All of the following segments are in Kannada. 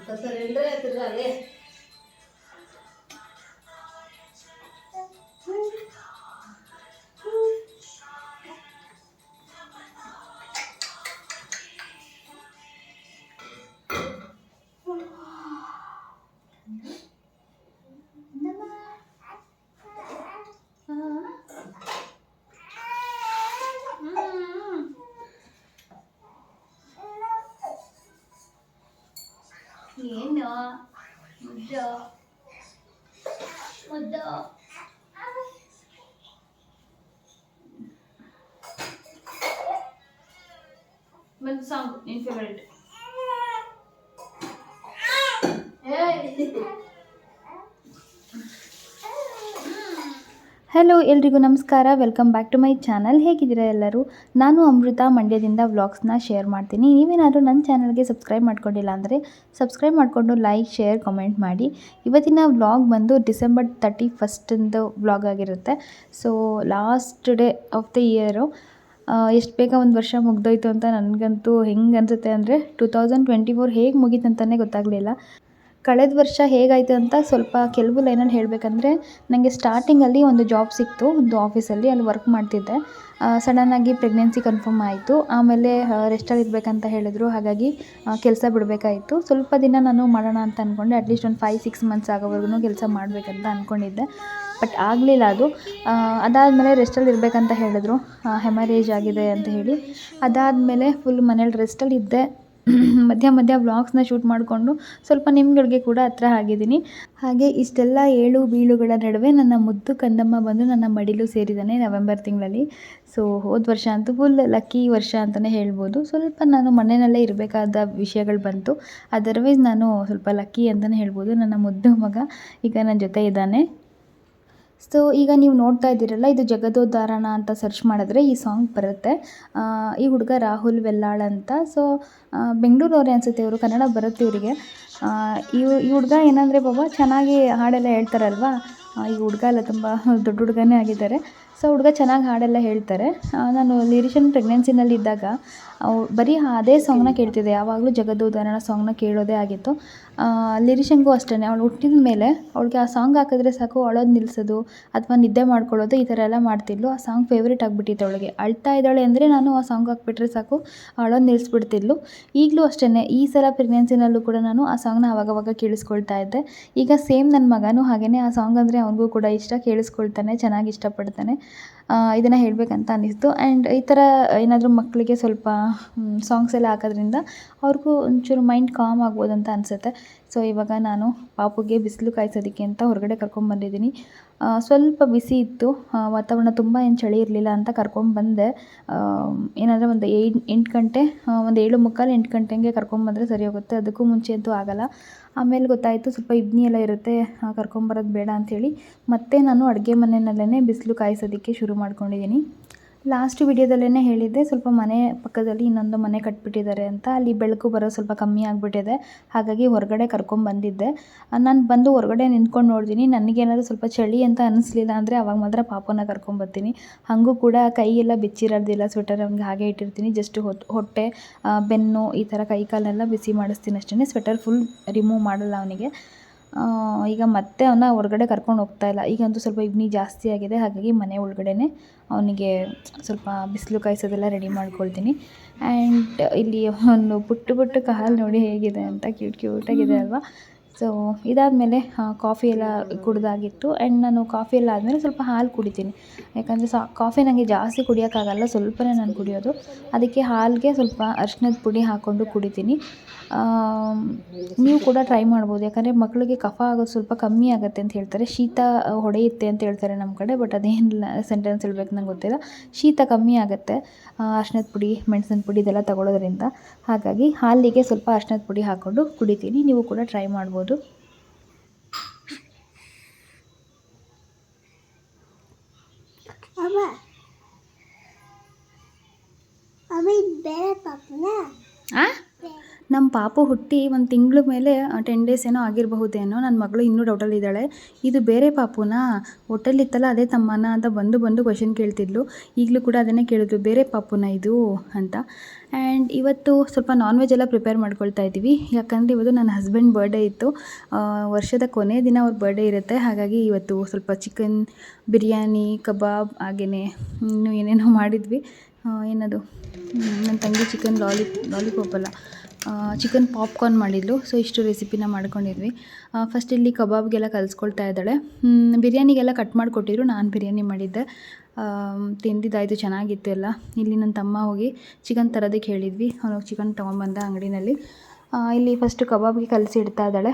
Estás en el red. ಮುದ್ದು ಒಂದು ಸಾಂಗ್ ನಿನ್ ಹಲೋ ಎಲ್ರಿಗೂ ನಮಸ್ಕಾರ. Welcome back to my channel ಹೇಗಿದ್ದೀರಾ ಎಲ್ಲರೂ? ನಾನು ಅಮೃತ. ಮಂಡ್ಯದಿಂದ ವ್ಲಾಗ್ಸ್ನ ಶೇರ್ ಮಾಡ್ತೀನಿ. ನೀವೇನಾದರೂ ನನ್ನ ಚಾನಲ್ಗೆ ಸಬ್ಸ್ಕ್ರೈಬ್ ಮಾಡ್ಕೊಂಡಿಲ್ಲ ಅಂದರೆ ಸಬ್ಸ್ಕ್ರೈಬ್ ಮಾಡಿಕೊಂಡು ಲೈಕ್ ಶೇರ್ ಕಮೆಂಟ್ ಮಾಡಿ. ಇವತ್ತಿನ ವ್ಲಾಗ್ ಬಂದು ಡಿಸೆಂಬರ್ ತರ್ಟಿ ಫಸ್ಟಿಂದು ವ್ಲಾಗ್ ಆಗಿರುತ್ತೆ. So last day of the year ಎಷ್ಟು ಬೇಗ ಒಂದು ವರ್ಷ ಮುಗ್ದೋಯ್ತು ಅಂತ ನನಗಂತೂ ಹೆಂಗೆ ಅನಿಸುತ್ತೆ ಅಂದರೆ ಟೂ ತೌಸಂಡ್ ಟ್ವೆಂಟಿ ಫೋರ್ ಹೇಗೆ ಮುಗೀತಂತಲೇ ಗೊತ್ತಾಗಲಿಲ್ಲ. ಕಳೆದ ವರ್ಷ ಹೇಗಾಯಿತು ಅಂತ ಸ್ವಲ್ಪ ಕೆಲವು ಲೈನಲ್ಲಿ ಹೇಳಬೇಕಂದ್ರೆ ನನಗೆ ಸ್ಟಾರ್ಟಿಂಗಲ್ಲಿ ಒಂದು ಜಾಬ್ ಸಿಕ್ತು, ಒಂದು ಆಫೀಸಲ್ಲಿ ಅಲ್ಲಿ ವರ್ಕ್ ಮಾಡ್ತಿದ್ದೆ. ಸಡನ್ನಾಗಿ ಪ್ರೆಗ್ನೆನ್ಸಿ ಕನ್ಫರ್ಮ್ ಆಯಿತು. ಆಮೇಲೆ ರೆಸ್ಟಲ್ಲಿ ಇರಬೇಕಂತ ಹೇಳಿದ್ರು. ಹಾಗಾಗಿ ಕೆಲಸ ಬಿಡಬೇಕಾಯಿತು. ಸ್ವಲ್ಪ ದಿನ ನಾನು ಮಾಡೋಣ ಅಂತ ಅಂದ್ಕೊಂಡೆ ಅಟ್ಲೀಸ್ಟ್ ಒಂದು ಫೈವ್ ಸಿಕ್ಸ್ ಮಂತ್ಸ್ ಆಗೋವರೆಗೂ ಕೆಲಸ ಮಾಡಬೇಕಂತ ಅಂದ್ಕೊಂಡಿದ್ದೆ ಬಟ್ ಆಗಲಿಲ್ಲ ಅದು. ಅದಾದಮೇಲೆ ರೆಸ್ಟಲ್ಲಿ ಇರಬೇಕಂತ ಹೇಳಿದ್ರು. ಹೆಮರೇಜ್ ಆಗಿದೆ ಅಂತ ಹೇಳಿ. ಅದಾದಮೇಲೆ ಫುಲ್ ಮನೇಲಿ ರೆಸ್ಟಲ್ಲಿ ಇದ್ದೆ. ಮಧ್ಯ ಮಧ್ಯ ವ್ಲಾಗ್ಸ್ನ ಶೂಟ್ ಮಾಡಿಕೊಂಡು ಸ್ವಲ್ಪ ನಿಮ್ಗಳಿಗೆ ಕೂಡ ಹತ್ರ ಆಗಿದ್ದೀನಿ. ಹಾಗೆ ಇಷ್ಟೆಲ್ಲ ಏಳು ಬೀಳುಗಳ ನಡುವೆ ನನ್ನ ಮುದ್ದು ಕಂದಮ್ಮ ಬಂದು ನನ್ನ ಮಡಿಲು ಸೇರಿದ್ದಾನೆ ನವೆಂಬರ್ ತಿಂಗಳಲ್ಲಿ. ಸೊ ಹೋದ ವರ್ಷ ಅಂತೂ ಫುಲ್ ಲಕ್ಕಿ ವರ್ಷ ಅಂತಲೇ ಹೇಳ್ಬೋದು. ಸ್ವಲ್ಪ ನಾನು ಮನೆಯಲ್ಲೇ ಇರಬೇಕಾದ ವಿಷಯಗಳು ಬಂತು. ಅದರ್ವೈಸ್ ನಾನು ಸ್ವಲ್ಪ ಲಕ್ಕಿ ಅಂತಲೇ ಹೇಳ್ಬೋದು. ನನ್ನ ಮುದ್ದು ಮಗ ಈಗ ನನ್ನ ಜೊತೆ ಇದ್ದಾನೆ. ಸೊ ಈಗ ನೀವು ನೋಡ್ತಾ ಇದ್ದೀರಲ್ಲ, ಇದು ಜಗದೋದ್ಧಾರಣ ಅಂತ ಸರ್ಚ್ ಮಾಡಿದ್ರೆ ಈ ಸಾಂಗ್ ಬರುತ್ತೆ. ಈ ಹುಡುಗ ರಾಹುಲ್ ವೆಲ್ಲಾಳ್ ಅಂತ. ಸೊ ಬೆಂಗಳೂರವ್ರೆ ಅನಿಸುತ್ತೆ ಇವರು, ಕನ್ನಡ ಬರುತ್ತೆ ಇವರಿಗೆ. ಈ ಈ ಹುಡುಗ ಏನಂದರೆ ಬಾಬಾ ಚೆನ್ನಾಗಿ ಹಾಡೆಲ್ಲ ಹೇಳ್ತಾರಲ್ವಾ? ಈ ಹುಡುಗ ಎಲ್ಲ ತುಂಬ ದೊಡ್ಡ ಹುಡುಗನೇ ಆಗಿದ್ದಾರೆ. ಸೊ ಹುಡುಗ ಚೆನ್ನಾಗಿ ಹಾಡೆಲ್ಲ ಹೇಳ್ತಾರೆ. ನಾನು ಲಿರಿಷನ್ ಪ್ರೆಗ್ನೆನ್ಸಿನಲ್ಲಿದ್ದಾಗ ಇದ್ದಾಗ ಬರೀ ಅದೇ ಸಾಂಗ್ನ ಕೇಳ್ತಿದ್ದೆ. ಯಾವಾಗಲೂ ಜಗದೋದಾರಣ ಸಾಂಗ್ನ ಕೇಳೋದೇ ಆಗಿತ್ತು. ಲಿರಿಷನ್ಗೂ ಅಷ್ಟೇ ಅವಳು ಹುಟ್ಟಿದ ಮೇಲೆ ಅವಳಿಗೆ ಆ ಸಾಂಗ್ ಹಾಕಿದ್ರೆ ಸಾಕು, ಅಳೋದು ನಿಲ್ಲಿಸೋದು ಅಥವಾ ನಿದ್ದೆ ಮಾಡ್ಕೊಳ್ಳೋದು ಈ ಥರ ಎಲ್ಲ ಮಾಡ್ತಿದ್ಲು. ಆ ಸಾಂಗ್ ಫೇವ್ರೇಟ್ ಆಗಿಬಿಟ್ಟಿತ್ತು ಅವಳಿಗೆ. ಅಳ್ತಾ ಇದ್ದಾಳೆ ಅಂದರೆ ನಾನು ಆ ಸಾಂಗ್ ಹಾಕ್ಬಿಟ್ರೆ ಸಾಕು, ಅಳೋದು ನಿಲ್ಲಿಸ್ಬಿಡ್ತಿದ್ಲು ಈಗಲೂ ಅಷ್ಟೇ ಈ ಸಲ ಪ್ರೆಗ್ನೆನ್ಸಿನಲ್ಲೂ ಕೂಡ ನಾನು ಆ ಸಾಂಗ್ನ ಆವಾಗವಾಗ ಕೇಳಿಸ್ಕೊಳ್ತಾ ಇದ್ದೆ. ಈಗ ಸೇಮ್ ನನ್ನ ಮಗನೂ ಹಾಗೆಯೇ ಆ ಸಾಂಗ್ ಅಂದರೆ ಅವನಿಗೂ ಕೂಡ ಇಷ್ಟ, ಕೇಳಿಸ್ಕೊಳ್ತಾನೆ, ಚೆನ್ನಾಗಿ ಇಷ್ಟಪಡ್ತಾನೆ. ಇದನ್ನು ಹೇಳಬೇಕಂತ ಅನ್ನಿಸ್ತು. ಆ್ಯಂಡ್ ಈ ಥರ ಏನಾದರೂ ಮಕ್ಕಳಿಗೆ ಸ್ವಲ್ಪ ಸಾಂಗ್ಸ್ ಎಲ್ಲ ಹಾಕೋದ್ರಿಂದ ಅವ್ರಿಗೂ ಒಂಚೂರು ಮೈಂಡ್ ಕಾಮ್ ಆಗ್ಬೋದು ಅಂತ ಅನಿಸುತ್ತೆ. ಸೊ ಇವಾಗ ನಾನು ಪಾಪುಗೆ ಬಿಸಿಲು ಕಾಯಿಸೋದಕ್ಕೆ ಅಂತ ಹೊರಗಡೆ ಕರ್ಕೊಂಬಂದಿದ್ದೀನಿ ಆ, ಸ್ವಲ್ಪ ಬಿಸಿ ಇತ್ತು. ವಾತಾವರಣ ತುಂಬ ಏನು ಚಳಿ ಇರಲಿಲ್ಲ ಅಂತ ಕರ್ಕೊಂಬಂದೆ ಏನಂದರೆ ಒಂದು ಏಳು ಎಂಟು ಗಂಟೆ ಒಂದು ಏಳು ಮುಕ್ಕಾಲು ಎಂಟು ಗಂಟೆ ಹಂಗೆ ಕರ್ಕೊಂಬಂದರೆ ಸರಿ ಹೋಗುತ್ತೆ. ಅದಕ್ಕೂ ಮುಂಚೆ ಅಂತೂ ಆಗೋಲ್ಲ. ಆಮೇಲೆ ಗೊತ್ತಾಯಿತು ಸ್ವಲ್ಪ ಇಬ್ನಿ ಎಲ್ಲ ಇರುತ್ತೆ. ಕರ್ಕೊಂಬರೋದು ಬೇಡ ಅಂಥೇಳಿ ಮತ್ತೆ ನಾನು ಅಡುಗೆ ಮನೆಯಲ್ಲೇ ಬಿಸಿಲು ಕಾಯಿಸೋದಕ್ಕೆ ಶುರು ಮಾಡ್ಕೊಂಡಿದ್ದೀನಿ. ಲಾಸ್ಟ್ ವಿಡಿಯೋದಲ್ಲೇ ಹೇಳಿದ್ದೆ, ಸ್ವಲ್ಪ ಮನೆ ಪಕ್ಕದಲ್ಲಿ ಇನ್ನೊಂದು ಮನೆ ಕಟ್ಬಿಟ್ಟಿದ್ದಾರೆ ಅಂತ. ಅಲ್ಲಿ ಬೆಳಕು ಬರೋದು ಸ್ವಲ್ಪ ಕಮ್ಮಿ ಆಗಿಬಿಟ್ಟಿದೆ. ಹಾಗಾಗಿ ಹೊರಗಡೆ ಕರ್ಕೊಂಬಂದಿದ್ದೆ ನಾನು ಬಂದು ಹೊರಗಡೆ ನಿಂತ್ಕೊಂಡು ನೋಡ್ತೀನಿ. ನನಗೇನಾದರೂ ಸ್ವಲ್ಪ ಚಳಿ ಅಂತ ಅನ್ನಿಸ್ಲಿಲ್ಲ ಅಂದರೆ ಅವಾಗ ಮಾತ್ರ ಪಾಪನ ಕರ್ಕೊಂಬರ್ತೀನಿ ಹಾಗೂ ಕೂಡ ಕೈ ಎಲ್ಲ ಬೆಚ್ಚಿರೋದಿಲ್ಲ ಸ್ವೆಟರ್ ಅವ್ನಿಗೆ ಹಾಗೆ ಇಟ್ಟಿರ್ತೀನಿ. ಜಸ್ಟ್ ಹೊಟ್ಟೆ ಬೆನ್ನು ಈ ಥರ ಕೈ ಕಾಲೆಲ್ಲ ಬಿಸಿ ಮಾಡಿಸ್ತೀನಿ ಅಷ್ಟೇ ಸ್ವೆಟರ್ ಫುಲ್ ರಿಮೂವ್ ಮಾಡಲ್ಲ ಅವನಿಗೆ. ಈಗ ಮತ್ತೆ ಅವನ್ನ ಹೊರಗಡೆ ಕರ್ಕೊಂಡು ಹೋಗ್ತಾ ಇಲ್ಲ. ಈಗಂತೂ ಸ್ವಲ್ಪ ಇಬ್ಬನಿ ಜಾಸ್ತಿ ಆಗಿದೆ. ಹಾಗಾಗಿ ಮನೆ ಒಳಗಡೆನೆ ಅವನಿಗೆ ಸ್ವಲ್ಪ ಬಿಸಿಲು ಕಾಯಿಸೋದೆಲ್ಲ ರೆಡಿ ಮಾಡ್ಕೊಳ್ತೀನಿ. ಆ್ಯಂಡ್ ಇಲ್ಲಿ ಒಂದು ಪುಟ್ಟ ಪುಟ್ಟ ಕಾಲು ನೋಡಿ ಹೇಗಿದೆ ಅಂತ ಕ್ಯೂಟ್ ಕ್ಯೂಟಾಗಿದೆ ಅಲ್ವಾ? ಸೊ ಇದಾದಮೇಲೆ ಕಾಫಿ ಎಲ್ಲ ಕುಡಿದಾಗಿತ್ತು. ಆ್ಯಂಡ್ ನಾನು ಕಾಫಿ ಎಲ್ಲ ಆದಮೇಲೆ ಸ್ವಲ್ಪ ಹಾಲು ಕುಡಿತೀನಿ. ಯಾಕಂದರೆ ಸಾ ಕಾಫಿ ನನಗೆ ಜಾಸ್ತಿ ಕುಡಿಯೋಕ್ಕಾಗಲ್ಲ, ಸ್ವಲ್ಪನೇ ನಾನು ಕುಡಿಯೋದು. ಅದಕ್ಕೆ ಹಾಲಿಗೆ ಸ್ವಲ್ಪ ಅರ್ಶಿನದ ಪುಡಿ ಹಾಕ್ಕೊಂಡು ಕುಡಿತೀನಿ. ನೀವು ಕೂಡ ಟ್ರೈ ಮಾಡ್ಬೋದು. ಯಾಕಂದರೆ ಮಕ್ಕಳಿಗೆ ಕಫ ಆಗೋದು ಸ್ವಲ್ಪ ಕಮ್ಮಿ ಆಗುತ್ತೆ ಅಂತ ಹೇಳ್ತಾರೆ. ಶೀತ ಹೊಡೆಯುತ್ತೆ ಅಂತ ಹೇಳ್ತಾರೆ ನಮ್ಮ ಕಡೆ ಬಟ್ ಅದೇನಿಲ್ಲ ಸೆಂಟೆನ್ಸ್ ಹೇಳ್ಬೇಕು ನಂಗೆ ಗೊತ್ತಿಲ್ಲ. ಶೀತ ಕಮ್ಮಿ ಆಗುತ್ತೆ ಅರ್ಶಿನದ ಪುಡಿ, ಮೆಣಸಿನ ಪುಡಿ ಇದೆಲ್ಲ ತಗೊಳ್ಳೋದ್ರಿಂದ ಹಾಗಾಗಿ ಹಾಲಿಗೆ ಸ್ವಲ್ಪ ಅರ್ಶಿನದ ಪುಡಿ ಹಾಕ್ಕೊಂಡು ಕುಡಿತೀನಿ. ನೀವು ಕೂಡ ಟ್ರೈ ಮಾಡ್ಬೋದು. ಅಮ್ಮ ಅಮ್ಮ ಇದು ಬೇರೆ ಪಾಪನ ಆ ನಮ್ಮ ಪಾಪು ಹುಟ್ಟಿ ಒಂದು ತಿಂಗಳ ಮೇಲೆ ಟೆನ್ ಡೇಸ್ ಏನೋ ಆಗಿರಬಹುದೇನೋ ನನ್ನ ಮಗಳು ಇನ್ನೂ ಡೌಟಲ್ಲಿದ್ದಾಳೆ ಇದು ಬೇರೆ ಪಾಪುನಾ? ಹೊಟ್ಟೆಲಿತ್ತಲ್ಲ ಅದೇ ತಮ್ಮನ ಅಂತ ಬಂದು ಬಂದು ಕ್ವಶನ್ ಕೇಳ್ತಿದ್ಲು. ಈಗಲೂ ಕೂಡ ಅದನ್ನೇ ಕೇಳಿದ್ರು ಬೇರೆ ಪಾಪುನ ಇದು ಅಂತ. ಆ್ಯಂಡ್ ಇವತ್ತು ಸ್ವಲ್ಪ ನಾನ್ ವೆಜ್ ಎಲ್ಲ ಪ್ರಿಪೇರ್ ಮಾಡ್ಕೊಳ್ತಾ ಇದ್ದೀವಿ. ಯಾಕಂದರೆ ಇವತ್ತು ನನ್ನ ಹಸ್ಬೆಂಡ್ ಬರ್ಡೇ ಇತ್ತು. ವರ್ಷದ ಕೊನೆಯ ದಿನ ಅವ್ರ ಬರ್ಡೇ ಇರುತ್ತೆ. ಹಾಗಾಗಿ ಇವತ್ತು ಸ್ವಲ್ಪ ಚಿಕನ್ ಬಿರಿಯಾನಿ, ಕಬಾಬ್ ಹಾಗೆಯೇ ಇನ್ನೂ ಏನೇನೋ ಮಾಡಿದ್ವಿ. ಏನದು? ನನ್ನ ತಂಗಿ ಚಿಕನ್ ಲಾಲಿ ಲಾಲಿಪಾಪ್ ಅಲ್ಲ. ಚಿಕನ್ ಪಾಪ್ಕಾರ್ನ್ ಮಾಡಿದ್ಲು. ಸೊ ಇಷ್ಟು ರೆಸಿಪಿನ ಮಾಡ್ಕೊಂಡಿದ್ವಿ. ಫಸ್ಟ್ ಇಲ್ಲಿ ಕಬಾಬ್ಗೆಲ್ಲ ಕಲಿಸ್ಕೊಳ್ತಾ ಇದ್ದಾಳೆ. ಬಿರಿಯಾನಿಗೆಲ್ಲ ಕಟ್ ಮಾಡಿಕೊಟ್ಟಿದ್ರು. ನಾನು ಬಿರಿಯಾನಿ ಮಾಡಿದ್ದೆ. ತಿಂದಿದ್ದಾಯಿತು, ಚೆನ್ನಾಗಿತ್ತು ಎಲ್ಲ. ಇಲ್ಲಿ ನನ್ನ ತಮ್ಮ ಹೋಗಿ ಚಿಕನ್ ತರೋದಕ್ಕೆ ಹೇಳಿದ್ವಿ. ಅವನು ಚಿಕನ್ ತೊಗೊಂಬಂದ ಅಂಗಡಿನಲ್ಲಿ. ಇಲ್ಲಿ ಫಸ್ಟು ಕಬಾಬ್ಗೆ ಕಲಸಿ ಇಡ್ತಾ ಇದ್ದಾಳೆ.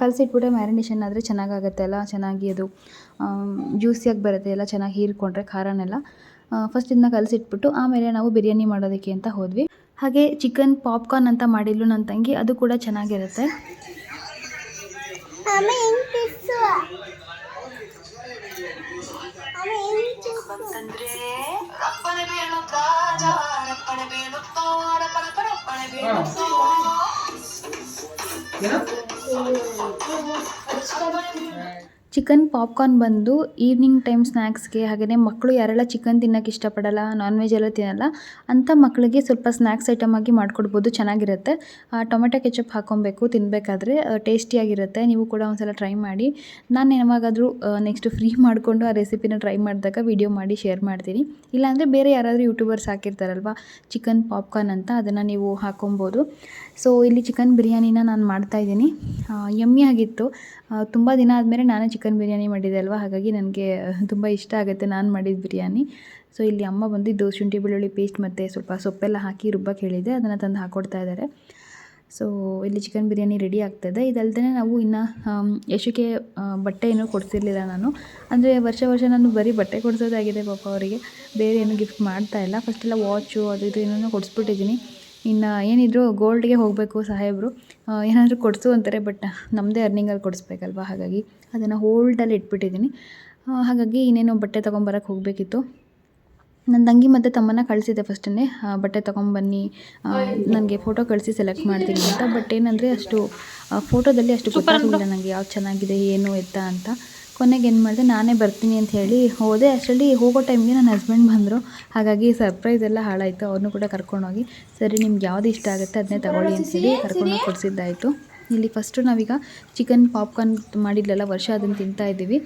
ಕಲಸಿಟ್ಬಿಟ್ರೆ ಮ್ಯಾರಿನೇಷನ್ ಆದರೆ ಚೆನ್ನಾಗಾಗತ್ತೆ ಅಲ್ಲ, ಚೆನ್ನಾಗಿ ಅದು ಜ್ಯೂಸಿಯಾಗಿ ಬರುತ್ತೆ ಎಲ್ಲ, ಚೆನ್ನಾಗಿ ಹೀರ್ಕೊಂಡ್ರೆ ಖಾರನೆಲ್ಲ. ಫಸ್ಟ್ ಇದನ್ನ ಕಲಸಿಟ್ಬಿಟ್ಟು ಆಮೇಲೆ ನಾವು ಬಿರಿಯಾನಿ ಮಾಡೋದಕ್ಕೆ ಅಂತ ಹೋದ್ವಿ. ಹಾಗೆ ಚಿಕನ್ ಪಾಪ್ಕಾರ್ನ್ ಅಂತ ಮಾಡಿದ್ಲು ನನ್ನ ತಂಗಿ ಅದು ಕೂಡ ಚೆನ್ನಾಗಿರುತ್ತೆ. ಚಿಕನ್ ಪಾಪ್ಕಾರ್ನ್ ಬಂದು ಈವ್ನಿಂಗ್ ಟೈಮ್ ಸ್ನ್ಯಾಕ್ಸ್ಗೆ ಹಾಗೆಯೇ ಮಕ್ಕಳು ಯಾರೆಲ್ಲ ಚಿಕನ್ ತಿನ್ನೋಕೆ ಇಷ್ಟಪಡಲ್ಲ ನಾನ್ ವೆಜ್ ಎಲ್ಲ ತಿನ್ನಲ್ಲ, ಅಂಥ ಮಕ್ಕಳಿಗೆ ಸ್ವಲ್ಪ ಸ್ನ್ಯಾಕ್ಸ್ ಐಟಮ್ ಆಗಿ ಮಾಡಿಕೊಡ್ಬೋದು, ಚೆನ್ನಾಗಿರುತ್ತೆ. ಟೊಮೆಟೊ ಕೆಚಪ್ ಹಾಕ್ಕೊಬೇಕು ತಿನ್ನಬೇಕಾದ್ರೆ ಟೇಸ್ಟಿಯಾಗಿರುತ್ತೆ. ನೀವು ಕೂಡ ಒಂದ್ಸಲ ಟ್ರೈ ಮಾಡಿ. ನಾನು ಯಾವಾಗಾದರೂ ನೆಕ್ಸ್ಟ್ ಫ್ರೀ ಮಾಡಿಕೊಂಡು ಆ ರೆಸಿಪಿನ ಟ್ರೈ ಮಾಡಿದಾಗ ವಿಡಿಯೋ ಮಾಡಿ ಶೇರ್ ಮಾಡ್ತೀನಿ. ಇಲ್ಲಾಂದರೆ ಬೇರೆ ಯಾರಾದರೂ ಯೂಟ್ಯೂಬರ್ಸ್ ಹಾಕಿರ್ತಾರಲ್ವ, ಚಿಕನ್ ಪಾಪ್ಕಾರ್ನ್ ಅಂತ, ಅದನ್ನು ನೀವು ಹಾಕೊಬೋದು. ಸೊ ಇಲ್ಲಿ ಚಿಕನ್ ಬಿರಿಯಾನಿನ ನಾನು ಮಾಡ್ತಾಯಿದ್ದೀನಿ ಎಮ್ಮಿ ಆಗಿತ್ತು. ತುಂಬ ದಿನ ಆದಮೇಲೆ ನಾನು ಚಿಕನ್ ಬಿರಿಯಾನಿ ಮಾಡಿದೆ ಅಲ್ವಾ? ಹಾಗಾಗಿ ನನಗೆ ತುಂಬ ಇಷ್ಟ ಆಗುತ್ತೆ ನಾನು ಮಾಡಿದ ಬಿರಿಯಾನಿ. ಸೊ ಇಲ್ಲಿ ಅಮ್ಮ ಬಂದಿದ್ದು ಶುಂಠಿ ಬೆಳ್ಳುಳ್ಳಿ ಪೇಸ್ಟ್ ಮತ್ತು ಸ್ವಲ್ಪ ಸೊಪ್ಪೆಲ್ಲ ಹಾಕಿ ರುಬ್ಬಕ್ಕೆ ಹೇಳಿದೆ ಅದನ್ನು ತಂದು ಹಾಕ್ಕೊಡ್ತಾ ಇದ್ದಾರೆ ಸೊ ಇಲ್ಲಿ ಚಿಕನ್ ಬಿರಿಯಾನಿ ರೆಡಿ ಆಗ್ತದೆ. ಇದಲ್ದೇ ನಾವು ಇನ್ನು ಯಶುಕೆ ಬಟ್ಟೆ ಏನೂ ಕೊಡಿಸಿರ್ಲಿಲ್ಲ ನಾನು. ಅಂದರೆ ವರ್ಷ ವರ್ಷ ನಾನು ಬರೀ ಬಟ್ಟೆ ಕೊಡಿಸೋದಾಗಿದೆ ಪಾಪ ಅವರಿಗೆ. ಬೇರೆ ಏನು ಗಿಫ್ಟ್ ಮಾಡ್ತಾ ಇಲ್ಲ. ಫಸ್ಟೆಲ್ಲ ವಾಚು ಅದು ಇದು ಏನೇನೋ ಕೊಡಿಸ್ಬಿಟ್ಟಿದ್ದೀನಿ. ಇನ್ನು ಏನಿದ್ರು ಗೋಲ್ಡ್ಗೆ ಹೋಗಬೇಕು ಸಾಹೇಬರು. ಏನಾದರೂ ಕೊಡಿಸು ಅಂತಾರೆ ಬಟ್ ನಮ್ಮದೇ ಅರ್ನಿಂಗಲ್ಲಿ ಕೊಡಿಸ್ಬೇಕಲ್ವ? ಹಾಗಾಗಿ ಅದನ್ನು ಹೋಲ್ಡಲ್ಲಿ ಇಟ್ಬಿಟ್ಟಿದ್ದೀನಿ. ಹಾಗಾಗಿ ಇನ್ನೇನೋ ಬಟ್ಟೆ ತೊಗೊಂಬರಕ್ಕೆ ಹೋಗಬೇಕಿತ್ತು. ನನ್ನ ತಂಗಿ ಮತ್ತು ತಮ್ಮನ ಕಳಿಸಿದ್ದೆ ಫಸ್ಟನ್ನೇ ಬಟ್ಟೆ ತೊಗೊಂಬನ್ನಿ. ನನಗೆ ಫೋಟೋ ಕಳಿಸಿ ಸೆಲೆಕ್ಟ್ ಮಾಡ್ತೀನಿ ಅಂತ. ಬಟ್ ಏನಂದರೆ ಅಷ್ಟು ಫೋಟೋದಲ್ಲಿ ಅಷ್ಟು ಗೊತ್ತಾಗಲಿಲ್ಲ ನನಗೆ ಯಾವ್ದು ಚೆನ್ನಾಗಿದೆ ಏನು ಎತ್ತ ಅಂತ. ಕೊನೆಗೆ ಏನು ಮಾಡಿದೆ, ನಾನೇ ಬರ್ತೀನಿ ಅಂತ ಹೇಳಿ ಹೋದೆ. ಅಷ್ಟರಲ್ಲಿ ಹೋಗೋ ಟೈಮ್ಗೆ ನನ್ನ ಹಸ್ಬೆಂಡ್ ಬಂದರು. ಹಾಗಾಗಿ ಸರ್ಪ್ರೈಸ್ ಎಲ್ಲ ಹಾಳಾಯಿತು. ಅವ್ರನ್ನೂ ಕೂಡ ಕರ್ಕೊಂಡೋಗಿ ಸರಿ, ನಿಮ್ಗೆ ಯಾವ್ದು ಇಷ್ಟ ಆಗುತ್ತೆ ಅದನ್ನೇ ತಗೊಳ್ಳಿ ಅಂತೇಳಿ ಕರ್ಕೊಂಡೋಗಿ ಕೊಡಿಸಿದ್ದಾಯಿತು. ಇಲ್ಲಿ ಫಸ್ಟು ನಾವೀಗ ಚಿಕನ್ ಪಾಪ್ಕಾರ್ನ್ ಮಾಡಿರಲಿಲ್ಲ ವರ್ಷ ಅದನ್ನು ತಿಂತಾ ಇದ್ದೀವಿ.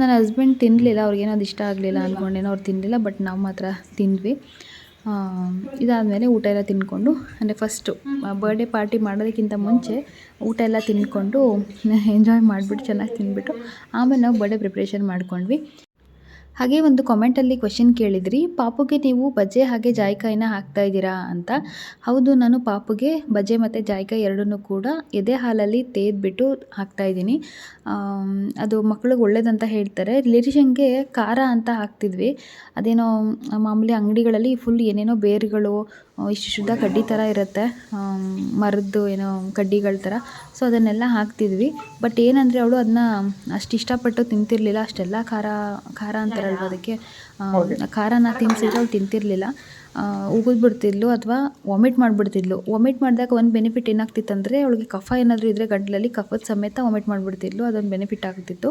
ನನ್ನ ಹಸ್ಬೆಂಡ್ ತಿನ್ನಲಿಲ್ಲ ಅವ್ರಿಗೇನೋ ಅದು ಇಷ್ಟ ಆಗಲಿಲ್ಲ ಅಂದ್ಕೊಂಡೇನೋ ಅವ್ರು ತಿನ್ನಲಿಲ್ಲ ಬಟ್ ನಾವು ಮಾತ್ರ ತಿಂದ್ವಿ. ಇದಾದಮೇಲೆ ಊಟ ಎಲ್ಲ ತಿಂದ್ಕೊಂಡು ಅಂದರೆ ಫಸ್ಟು ಬರ್ಡೇ ಪಾರ್ಟಿ ಮಾಡೋದಕ್ಕಿಂತ ಮುಂಚೆ ಊಟ ಎಲ್ಲ ತಿಂದ್ಕೊಂಡು ಎಂಜಾಯ್ ಮಾಡಿಬಿಟ್ಟು ಚೆನ್ನಾಗಿ ತಿಂದ್ಬಿಟ್ಟು ಆಮೇಲೆ ನಾವು ಬರ್ಡೇ ಪ್ರಿಪ್ರೇಷನ್ ಮಾಡ್ಕೊಂಡ್ವಿ. ಹಾಗೆ ಒಂದು ಕಾಮೆಂಟಲ್ಲಿ ಕ್ವೆಶನ್ ಕೇಳಿದ್ರಿ, ಪಾಪುಗೆ ನೀವು ಬಜ್ಜೆ ಹಾಗೆ ಜಾಯ್ಕಾಯಿನ ಹಾಕ್ತಾ ಇದ್ದೀರಾ ಅಂತ? ಹೌದು, ನಾನು ಪಾಪುಗೆ ಬಜ್ಜೆ ಮತ್ತು ಜಾಯಿಕಾಯಿ ಎರಡನ್ನೂ ಕೂಡ ಎದೆ ಹಾಲಲ್ಲಿ ತೇದ್ಬಿಟ್ಟು ಹಾಕ್ತಾ ಇದ್ದೀನಿ. ಅದು ಮಕ್ಳಿಗೆ ಒಳ್ಳೇದಂತ ಹೇಳ್ತಾರೆ. ಲಿರಿಶಂಗೆ ಖಾರ ಅಂತ ಹಾಕ್ತಿದ್ವಿ. ಅದೇನೋ ಮಾಮೂಲಿ ಅಂಗಡಿಗಳಲ್ಲಿ ಫುಲ್ ಏನೇನೋ ಬೇರುಗಳು ಇಷ್ಟು ಶುದ್ಧ ಕಡ್ಡಿ ಥರ ಇರುತ್ತೆ. ಮರದ್ದು ಏನೋ ಕಡ್ಡಿಗಳ ಥರ ಸೊ ಅದನ್ನೆಲ್ಲ ಹಾಕ್ತಿದ್ವಿ. ಬಟ್ ಏನಂದರೆ ಅವಳು ಅದನ್ನ ಅಷ್ಟು ಇಷ್ಟಪಟ್ಟು ತಿಂತಿರಲಿಲ್ಲ. ಅಷ್ಟೆಲ್ಲ ಖಾರ ಖಾರ ಅಂತಾರಲ್ವ ಅದಕ್ಕೆ? ಖಾರನ ತಿನ್ಸಿದ್ರೆ ಅವಳು ತಿಂತಿರಲಿಲ್ಲ. ಉಗಿದ್ಬಿಡ್ತಿದ್ಲು ಅಥವಾ ವಾಮಿಟ್ ಮಾಡಿಬಿಡ್ತಿದ್ಲು. ವಾಮಿಟ್ ಮಾಡಿದಾಗ ಒಂದು ಬೆನಿಫಿಟ್ ಏನಾಗ್ತಿತ್ತಂದರೆ ಅವಳಿಗೆ ಕಫ ಏನಾದರೂ ಇದ್ದರೆ ಗಂಟಲಲ್ಲಿ ಕಫದ ಸಮೇತ ವಾಮಿಟ್ ಮಾಡಿಬಿಡ್ತಿದ್ಲು. ಅದೊಂದು ಬೆನಿಫಿಟ್ ಆಗ್ತಿತ್ತು.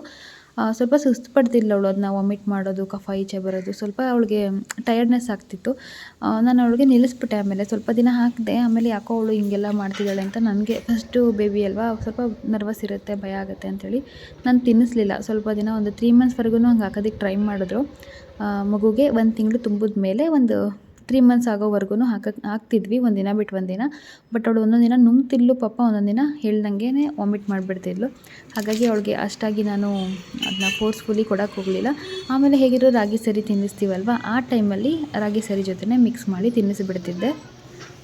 ಸ್ವಲ್ಪ ಸುಸ್ತು ಪಡ್ತಿದ್ಲು ಅವಳು. ಅದನ್ನ ವಾಮಿಟ್ ಮಾಡೋದು, ಕಫ ಈಚೆ ಬರೋದು, ಸ್ವಲ್ಪ ಅವಳಿಗೆ ಟಯರ್ಡ್ನೆಸ್ ಆಗ್ತಿತ್ತು. ನಾನು ಅವಳಿಗೆ ನಿಲ್ಲಿಸ್ಬಿಟ್ಟೆ ಆಮೇಲೆ ಸ್ವಲ್ಪ ದಿನ ಹಾಕಿದೆ, ಆಮೇಲೆ ಯಾಕೋ ಅವಳು ಹಿಂಗೆಲ್ಲ ಮಾಡ್ತಿದ್ದಾಳೆ ಅಂತ ನನಗೆ ಫಸ್ಟು ಬೇಬಿ ಅಲ್ವಾ ಸ್ವಲ್ಪ ನರ್ವಸ್ ಇರುತ್ತೆ, ಭಯ ಆಗುತ್ತೆ ಅಂಥೇಳಿ ನಾನು ತಿನ್ನಿಸ್ಲಿಲ್ಲ. ಸ್ವಲ್ಪ ದಿನ ಒಂದು ತ್ರೀ ಮಂತ್ಸ್ವರೆಗೂ ಹಂಗೆ ಹಾಕೋದಕ್ಕೆ ಟ್ರೈ ಮಾಡಿದ್ರು. ಮಗುಗೆ ಒಂದು ತಿಂಗಳು ತುಂಬಿದ ಮೇಲೆ ಒಂದು ತ್ರೀ ಮಂತ್ಸ್ ಆಗೋವರೆಗೂ ಹಾಕಕ್ಕೆ ಹಾಕ್ತಿದ್ವಿ ಒಂದಿನ ಬಿಟ್ಟು ಒಂದಿನ ಬಟ್ ಅವಳು ಒಂದೊಂದು ದಿನ ನುಂಗ್ತಿದ್ಲು ಪಾಪ ಒಂದೊಂದು ದಿನ ಹೇಳ್ದಂಗೆ ವಾಮಿಟ್ ಮಾಡಿಬಿಡ್ತಿದ್ಲು. ಹಾಗಾಗಿ ಅವಳಿಗೆ ಅಷ್ಟಾಗಿ ನಾನು ಅದನ್ನ ಫೋರ್ಸ್ಫುಲಿ ಕೊಡೋಕ್ಕೆ ಹೋಗಲಿಲ್ಲ. ಆಮೇಲೆ ಹೇಗಿರೋ ರಾಗಿ ಸರಿ ತಿನ್ನಿಸ್ತೀವಲ್ವ? ಆ ಟೈಮಲ್ಲಿ ರಾಗಿ ಸರಿ ಜೊತೆನೇ ಮಿಕ್ಸ್ ಮಾಡಿ ತಿನ್ನಿಸಿಬಿಡ್ತಿದ್ದೆ.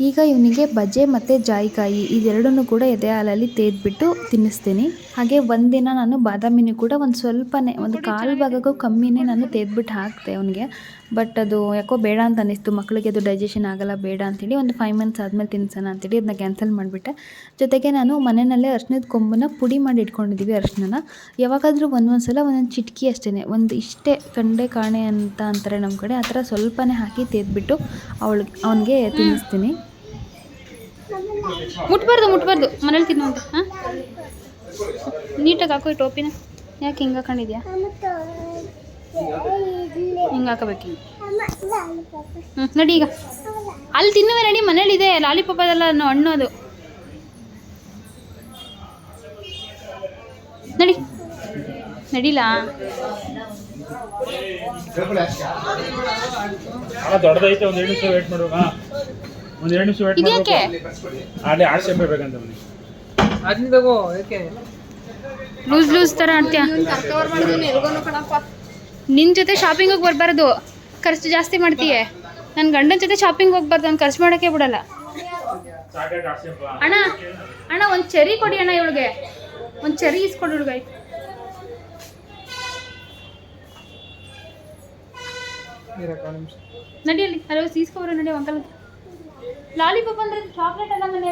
ಈಗ ಇವನಿಗೆ ಬಜ್ಜೆ ಮತ್ತು ಜಾಯಿಕಾಯಿ ಇದೆರಡನ್ನೂ ಕೂಡ ಎದೆ ಹಾಲಲ್ಲಿ ತೇದ್ಬಿಟ್ಟು ತಿನ್ನಿಸ್ತೀನಿ. ಹಾಗೆ ಒಂದಿನ ನಾನು ಬಾದಾಮಿನೂ ಕೂಡ ಒಂದು ಸ್ವಲ್ಪನೇ ಒಂದು ಕಾಲು ಭಾಗಕ್ಕೂ ಕಮ್ಮಿನೇ ನಾನು ತೇದ್ಬಿಟ್ಟು ಹಾಕಿದೆ ಅವನಿಗೆ. ಬಟ್ ಅದು ಯಾಕೋ ಬೇಡ ಅಂತ ಅನ್ನಿಸ್ತು. ಮಕ್ಕಳಿಗೆ ಅದು ಡೈಜೆಷನ್ ಆಗಲ್ಲ, ಬೇಡ ಅಂತೇಳಿ ಒಂದು ಫೈವ್ ಮಂತ್ಸ್ ಆದಮೇಲೆ ತಿನ್ಸೋಣ ಅಂತೇಳಿ ಅದನ್ನ ಕ್ಯಾನ್ಸಲ್ ಮಾಡಿಬಿಟ್ಟೆ. ಜೊತೆಗೆ ನಾನು ಮನೆಯಲ್ಲೇ ಅರ್ಶಿನದ ಕೊಂಬನ್ನ ಪುಡಿ ಮಾಡಿ ಇಟ್ಕೊಂಡಿದ್ದೀವಿ ಅರ್ಶಿನ ಯಾವಾಗಾದರೂ ಒಂದೊಂದು ಸಲ ಒಂದೊಂದು ಚಿಟಕಿ ಅಷ್ಟೇ ಒಂದು ಇಷ್ಟೇ ಕಂಡೆ ಕಾಣೆ ಅಂತ ಅಂತಾರೆ ನಮ್ಮ ಕಡೆ. ಆ ಥರ ಸ್ವಲ್ಪನೇ ಹಾಕಿ ತೇದ್ಬಿಟ್ಟು ಅವಳಿಗೆ ಅವನಿಗೆ ತಿನ್ನಿಸ್ತೀನಿ. ಮುಟ್ಬಾರ್ದು ಮುಟ್ಬಾರ್ದು. ಮನೇಲಿ ತಿನ್ನು ಅಂತ, ಹಾಂ? ನೀಟಾಗಿ ಹಾಕೋ ಟೋಪಿನ. ಯಾಕೆ ಹಿಂಗೆ ಹಾಕೊಂಡಿದ್ಯಾ? ಹಿಂಗೆ ಹಾಕಬೇಕು ಹ್ಞೂ ನಡಿ ಈಗ. ಅಲ್ಲಿ ತಿನ್ನುವೆ ನಡಿ ಮನೇಲಿದೆ ಲಾಲಿಪಾಪ್ ಅದೆಲ್ಲ ಅನ್ನೋ ಹಣ್ಣು ಅದು ನಡಿ. ನಡಿಲ? ದೊಡ್ಡದೈತೆ ಒಂದು ಎರಡು ನಿಮಿಷ ವೇಟ್ ಮಾಡುವಾಗ. ಒಂದು ಎರಡು ನಿಮಿಷ ವೇಟ್ ಇದ್ಯಾಕೆ? ಅಲ್ಲಿ ಆಡ್ಸೆ ಬೇಕಂತ ಅವನಿಗೆ ಅದನ್ನ ತಗೋ ಯಾಕೆ? ಲೂಸ್ ಲೂಸ್ ಥರ ಆಡ್ತೀಯ ನಿನ್ನ ಜೊತೆ ಶಾಪಿಂಗ್ ಹೋಗಿ ಬರಬಾರ್ದು. ಖರ್ಚು ಜಾಸ್ತಿ ಮಾಡ್ತೀಯೇ. ನನ್ನ ಗಂಡನ ಜೊತೆ ಶಾಪಿಂಗ್ ಹೋಗ್ಬಾರ್ದು ನಾನು ಖರ್ಚು ಮಾಡೋಕ್ಕೆ ಬಿಡಲ್ಲ. ಅಣ್ಣ ಅಣ್ಣ, ಒಂದು ಚೆರಿ ಕೊಡಿ ಅಣ್ಣ ಇವಳಿಗೆ. ಒಂದು ಚೆರಿ ಇಸ್ಕೊಡಿ ಇವಳಿಗೆ. ನಡಿಯಲ್ಲಿ ಹಲೋ ಸೀಸ್ಕೊಬರೋ ನಡಿ, ಅಂಕಲ್ ಲಾಲಿಪಾಪ್ ಅಂದ್ರೆ ಚಾಕ್ಲೇಟ್ ಅಲ್ಲ ಮನೆ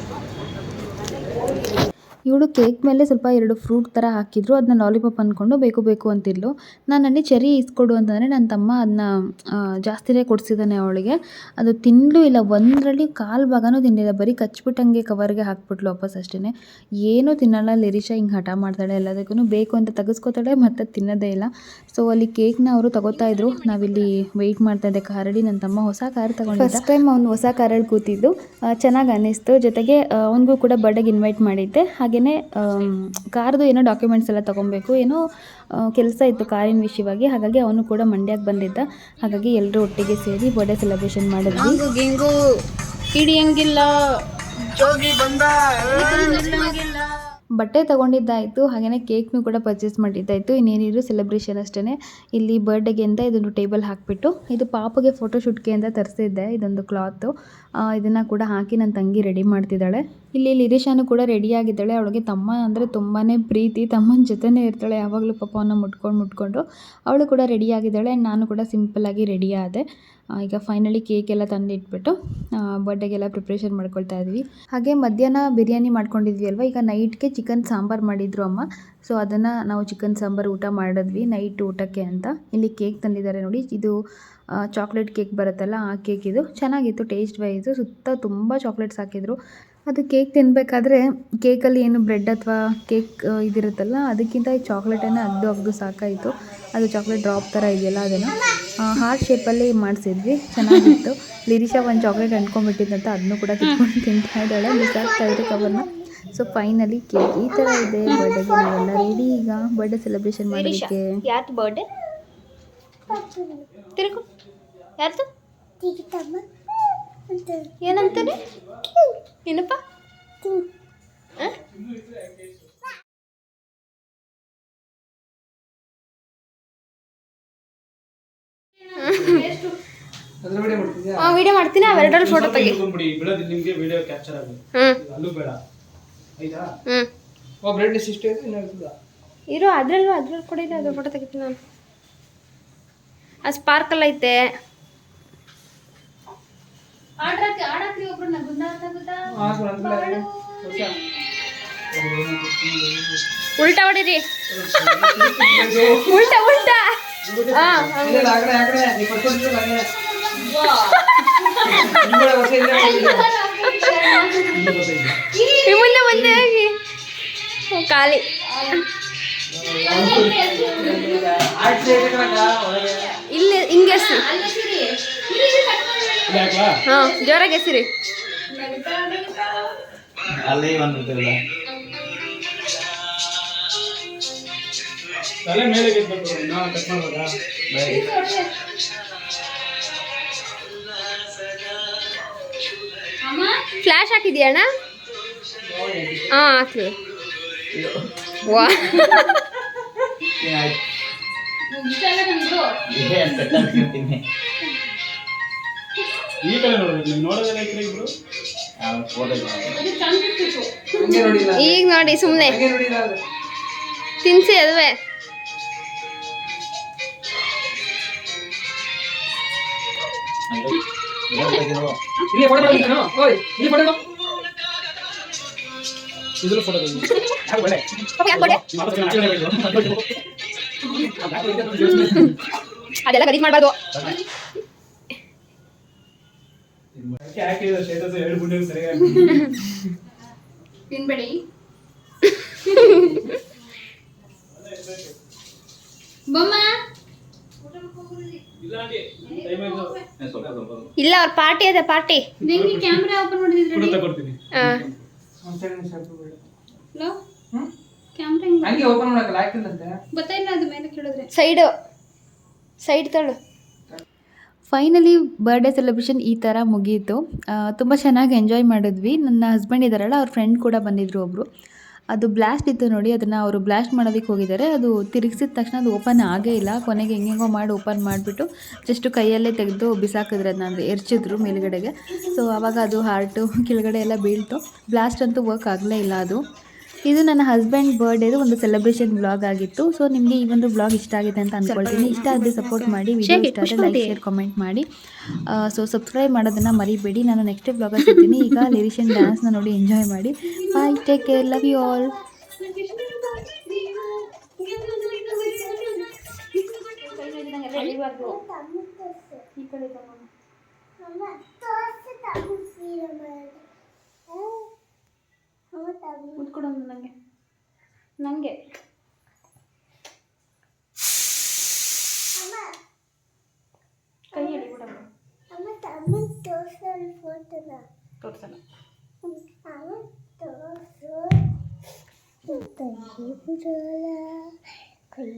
ಇವಳು ಕೇಕ್ ಮೇಲೆ ಸ್ವಲ್ಪ ಎರಡು ಫ್ರೂಟ್ ಥರ ಹಾಕಿದ್ರು, ಅದನ್ನ ಲಾಲಿಪಾಪ್ ಅಂದ್ಕೊಂಡು ಬೇಕು ಬೇಕು ಅಂತಿದ್ಲು. ನಾನು ಅಲ್ಲಿ ಚೆರಿ ಇಸ್ಕೊಡು ಅಂತಂದರೆ ನನ್ನ ತಮ್ಮ ಅದನ್ನ ಜಾಸ್ತಿನೇ ಕೊಡಿಸಿದ್ದಾನೆ ಅವಳಿಗೆ. ಅದು ತಿನ್ನಲೂ ಇಲ್ಲ, ಒಂದರಲ್ಲಿ ಕಾಲು ಭಾಗನೂ ತಿಂದಿಲ್ಲ ಬರೀ ಕಚ್ಬಿಟ್ಟಂಗೆ ಕವರ್ಗೆ ಹಾಕ್ಬಿಟ್ಲು ವಾಪಸ್ ಅಷ್ಟೇ ಏನೂ ತಿನ್ನಲ್ಲ, ಲಿರಿಶಾ ಹಿಂಗೆ ಹಠ ಮಾಡ್ತಾಳೆ ಎಲ್ಲದಕ್ಕೂ ಬೇಕು ಅಂತ ತೆಗೆಸ್ಕೊತಾಳೆ, ಮತ್ತೆ ತಿನ್ನೋದೇ ಇಲ್ಲ. ಸೊ ಅಲ್ಲಿ ಕೇಕ್ನ ಅವರು ತಗೋತಾ ಇದ್ರು. ನಾವಿಲ್ಲಿ ವೆಯ್ಟ್ ಮಾಡ್ತಾ ಇದ್ದೆ, ಕಾರಡಿ ನನ್ನ ತಮ್ಮ ಹೊಸ ಕಾರ್ ತಗೊಂಡು ಫಸ್ಟ್ ಟೈಮ್ ಅವ್ನು ಹೊಸ ಕಾರಲ್ಲಿ ಕೂತಿದ್ದು. ಚೆನ್ನಾಗಿ ಅನ್ನಿಸ್ತು. ಜೊತೆಗೆ ಅವನಿಗೂ ಕೂಡ ಬರ್ಡೇಗೆ ಇನ್ವೈಟ್ ಮಾಡಿದ್ದೆ. ಹಾಗೆಯೇ ಕಾರ್ದು ಏನೋ ಡಾಕ್ಯುಮೆಂಟ್ಸ್ ಎಲ್ಲ ತೊಗೊಬೇಕು ಏನೋ ಕೆಲಸ ಇತ್ತು ಕಾರಿನ ವಿಷಯವಾಗಿ ಹಾಗಾಗಿ ಅವನು ಕೂಡ ಮಂಡ್ಯಕ್ಕೆ ಬಂದಿದ್ದ. ಹಾಗಾಗಿ ಎಲ್ಲರೂ ಒಟ್ಟಿಗೆ ಸೇರಿ ಬರ್ಡೇ ಸೆಲೆಬ್ರೇಷನ್ ಮಾಡಿದ್ವಿ. ಗಿಂಗು ಹಿಡಿಯಂಗಿಲ್ಲ ಜೋಗಿ ಬಂದ ಬಟ್ಟೆ ತೊಗೊಂಡಿದ್ದಾಯಿತು ಹಾಗೆಯೇ ಕೇಕ್ನು ಕೂಡ ಪರ್ಚೇಸ್ ಮಾಡಿದ್ದಾಯಿತು. ಇನ್ನೇನಿದ್ರು ಸೆಲೆಬ್ರೇಷನ್ ಅಷ್ಟೇ ಇಲ್ಲಿ ಬರ್ಡೇಗೆ ಅಂತ ಇದೊಂದು ಟೇಬಲ್ ಹಾಕಿಬಿಟ್ಟು, ಇದು ಪಾಪಗೆ ಫೋಟೋಶೂಟ್ಗೆ ಅಂತ ತರಿಸಿದ್ದೆ, ಇದೊಂದು ಕ್ಲಾತು ಇದನ್ನು ಕೂಡ ಹಾಕಿ ನನ್ನ ತಂಗಿ ರೆಡಿ ಮಾಡ್ತಿದ್ದಾಳೆ. ಇಲ್ಲಿ ಲಿರಿಶಾನು ಕೂಡ ರೆಡಿಯಾಗಿದ್ದಾಳೆ ಅವಳಿಗೆ ತಮ್ಮ ಅಂದರೆ ತುಂಬಾ ಪ್ರೀತಿ, ತಮ್ಮನ ಜೊತೆನೇ ಇರ್ತಾಳೆ. ಯಾವಾಗಲೂ ಪಾಪವನ್ನು ಮುಟ್ಕೊಂಡು ಮುಟ್ಕೊಂಡು ಅವಳು ಕೂಡ ರೆಡಿಯಾಗಿದ್ದಾಳೆ ನಾನು ಕೂಡ ಸಿಂಪಲ್ಲಾಗಿ ರೆಡಿ ಆದೆ. ಈಗ ಫೈನಲಿ ಕೇಕ್ ಎಲ್ಲ ತಂದಿಟ್ಬಿಟ್ಟು ಬರ್ಡೇಗೆಲ್ಲ ಪ್ರಿಪ್ರೇಷನ್ ಮಾಡ್ಕೊಳ್ತಾ ಇದ್ವಿ. ಹಾಗೆ ಮಧ್ಯಾಹ್ನ ಬಿರಿಯಾನಿ ಮಾಡ್ಕೊಂಡಿದ್ವಿ ಅಲ್ವಾ? ಈಗ ನೈಟ್ಗೆ ಚಿಕನ್ ಸಾಂಬಾರು ಮಾಡಿದ್ರು ಅಮ್ಮ. ಸೊ ಅದನ್ನು ನಾವು ಚಿಕನ್ ಸಾಂಬಾರು ಊಟ ಮಾಡಿದ್ವಿ ನೈಟ್ ಊಟಕ್ಕೆ ಅಂತ. ಇಲ್ಲಿ ಕೇಕ್ ತಂದಿದ್ದಾರೆ ನೋಡಿ. ಇದು ಚಾಕ್ಲೇಟ್ ಕೇಕ್ ಬರುತ್ತಲ್ಲ ಆ ಕೇಕ್ ಇದು. ಚೆನ್ನಾಗಿತ್ತು ಟೇಸ್ಟ್ ವೈಸು ಸುತ್ತ ತುಂಬ ಚಾಕ್ಲೇಟ್ಸ್ ಹಾಕಿದ್ರು. ಅದು ಕೇಕ್ ತಿನ್ನಬೇಕಾದ್ರೆ ಕೇಕಲ್ಲಿ ಏನು ಬ್ರೆಡ್ ಅಥವಾ ಕೇಕ್ ಇದಿರುತ್ತಲ್ಲ ಅದಕ್ಕಿಂತ ಈ ಚಾಕ್ಲೇಟನ್ನು ಅಗ್ದು ಅಗ್ದು ಸಾಕಾಯಿತು. ಅದು ಚಾಕ್ಲೇಟ್ ಡ್ರಾಪ್ ಥರ ಇದೆಯಲ್ಲ ಅದನ್ನು. ಹಾರ್ಟ್ ಶೇಪಲ್ಲಿ ಮಾಡಿಸಿದ್ವಿ ಚೆನ್ನಾಗಿತ್ತು. ಲಿರಿಷಾ ಒಂದು ಚಾಕ್ಲೇಟ್ ಅಂದ್ಕೊಂಡ್ಬಿಟ್ಟಿದ್ದಂತ ಅದನ್ನು ಕೂಡ ತಿಂದ್ಕೊಂಡು ತಿಂತಾ ಇದ್ದಾಳೆ. ಬಿಸಾಕ್ತಾ ಇದ್ರು ಕವರ್ನ ಸೊ ಫೈನಲಿ ಕೇಕ್ ಈ ಥರ ಇದೆ ಬರ್ಡೇಗೆ ನಾವೆಲ್ಲ ರೆಡಿ ಈಗ. ಬರ್ಡೇ ಸೆಲೆಬ್ರೇಷನ್ ಮಾಡೋದಕ್ಕೆ ಯಾರ್ದು ಬರ್ಡೇ ತಿರುಗು. ಯಾರ್ದು? ಏನಂತಾನೆ? ಏನಪ್ಪ? ವಿಡಿಯೋ ಮಾಡ್ತಿದ್ಯಾ? ಆ ವಿಡಿಯೋ ಮಾಡ್ತೀನಿ. ಅವೆರಡರಲ್ಲಿ ಫೋಟೋ ತೆಗಿ. ಬಿಡಿ ಬಿಡೋದು ನಿಮಗೆ ವಿಡಿಯೋ ಕ್ಯಾಪ್ಚರ್ ಆಗುತ್ತೆ ಅಲ್ಲೂ ಬೇಡ. ಆಯ್ತಾ? ಹ್ಮ್. ಓ ಬ್ರೆಡ್ ಇಷ್ಟ ಇದೆ ಇನ್ನು ಇರೋ ಇರು ಅದ್ರಲ್ಲೂ ಅದ್ರಲ್ಲಿ ಕೂಡ ಇದೆ. ಅದ್ರ ಫೋಟೋ ತೆಗಿತೀನಿ ನಾನು. ಆ ಸ್ಪಾರ್ಕಲ್ ಐತೆ. ಉಲ್ಟಾ ಹೊಡೀರಿ. ಉಲ್ಟಾ ಉಲ್ಟಾ. ಹಾ ಮುಂದೆ ಮುಂದೆ ಹೋಗಿ. ಖಾಲಿ. ಇಲ್ಲಿ ಹಿಂಗೆ ಹಾ ಜೋರಾಗಿ ಎಸಿರಿ. ಅಲ್ಲಿ ಒಂದು ತಲೆ ಮೇಲೆ ನಾವು ಕಟ್ ಮಾಡ್ಬೋದಾ? ಫ್ಲಾಶ್ ಹಾಕಿದ್ಯಾ ಅಣ್ಣ? ಹಾ ಹಾಕಿ ವಾ. ಈ ಕಡೆ ನೋಡ್ಬೇಕು ನೀವು ನೋಡೋದಿಲ್ಲ ಈ ಇಬ್ರು? ಈಗ ನೋಡಿ ಸುಮ್ಮನೆ ತಿನ್ಸಿ ಅದುವೆ ಫೋಟೋ ಅದೆಲ್ಲ ಗರೀಜ್ ಮಾಡಬಾರ್ದು. ತಿನ್ಬೇಡಿ. ಬೊಮ್ಮ. ಇಲ್ಲ ಅವ್ರ ಪಾರ್ಟಿ ಅದೇ ಪಾರ್ಟಿ. ನಿಂಗೆ ಕ್ಯಾಮ್ರಾ ಓಪನ್ ಮಾಡಿದ್ರೆ? ಕ್ಯಾಮ್ರಾ ಓಪನ್ ಗೊತ್ತಾಯಿಲ್ಲ ಅದು ಮೇಲೆ ಕೇಳಿದ್ರೆ. ಸೈಡು. ಸೈಡ್ ತಳು. ಫೈನಲಿ ಬರ್ಡೇ ಸೆಲೆಬ್ರೇಷನ್ ಈ ಥರ ಮುಗೀತು. ತುಂಬ ಚೆನ್ನಾಗಿ ಎಂಜಾಯ್ ಮಾಡಿದ್ವಿ. ನನ್ನ ಹಸ್ಬೆಂಡ್ ಇದ್ದಾರಲ್ಲ, ಅವ್ರ ಫ್ರೆಂಡ್ ಕೂಡ ಬಂದಿದ್ರು ಒಬ್ಬರು ಅದು ಬ್ಲಾಸ್ಟ್ ಇತ್ತು ನೋಡಿ, ಅದನ್ನು ಅವರು ಬ್ಲಾಸ್ಟ್ ಮಾಡೋದಕ್ಕೆ ಹೋಗಿದ್ದಾರೆ. ಅದು ತಿರುಗಿಸಿದ ತಕ್ಷಣ ಅದು ಓಪನ್ ಆಗೇ ಇಲ್ಲ. ಕೊನೆಗೆ ಹೆಂಗೆಂಗೋ ಮಾಡಿ ಓಪನ್ ಮಾಡಿಬಿಟ್ಟು ಜಸ್ಟ್ ಕೈಯಲ್ಲೇ ತೆಗೆದು ಬಿಸಾಕಿದ್ರೆ ಅದನ್ನ, ಅಂದರೆ ಎರ್ಚಿದ್ರು ಮೇಲುಗಡೆಗೆ. ಸೊ ಆವಾಗ ಅದು ಹಾರ್ಟು ಕೆಳಗಡೆ ಎಲ್ಲ ಬೀಳ್ತು. ಬ್ಲಾಸ್ಟ್ ಅಂತೂ ವರ್ಕ್ ಆಗಲೇ ಇಲ್ಲ ಅದು. ಇದು ನನ್ನ ಹಸ್ಬೆಂಡ್ ಬರ್ಡೇದು ಒಂದು ಸೆಲೆಬ್ರೇಷನ್ ಬ್ಲಾಗ್ ಆಗಿತ್ತು. ಸೊ ನಿಮಗೆ ಈ ಒಂದು ಬ್ಲಾಗ್ ಇಷ್ಟ ಆಗಿದೆ ಅಂತ ಅಂದ್ಕೊಳ್ತೀನಿ ಇಷ್ಟ ಆದರೆ ಸಪೋರ್ಟ್ ಮಾಡಿ ವಿಡಿಯೋ ಇಷ್ಟ ಆದರೆ ಲೈಕ್ ಶೇರ್ ಕಾಮೆಂಟ್ ಮಾಡಿ. ಸೊ ಸಬ್ಸ್ಕ್ರೈಬ್ ಮಾಡೋದನ್ನು ಮರಿಬೇಡಿ. ನಾನು ನೆಕ್ಸ್ಟ್ ಬ್ಲಾಗ್ ಸಿಗ್ತೀನಿ. ಈಗ ಲಿರಿಷನ್ ಡ್ಯಾನ್ಸ್ನ ನೋಡಿ ಎಂಜಾಯ್ ಮಾಡಿ. Bye take care love you all ತಮ್ಮ ಫೀಲ್ ಮಾಡಿ ಅಮ್ಮ ತಮ್ಮ ಮುಟ್ಕೊಡು ನನಗೆ ನನಗೆ ಅಮ್ಮ. ಕೈ ಹಿಡಿಬಿಡಮ್ಮ ಅಮ್ಮ ತಮ್ಮ ತೋರ್ಸಲ್ ಫೋಟೋನ ತೋರ್ಸಲ್ಲ. ಅಮ್ಮ ತೋರ್ಸು. ಕೈ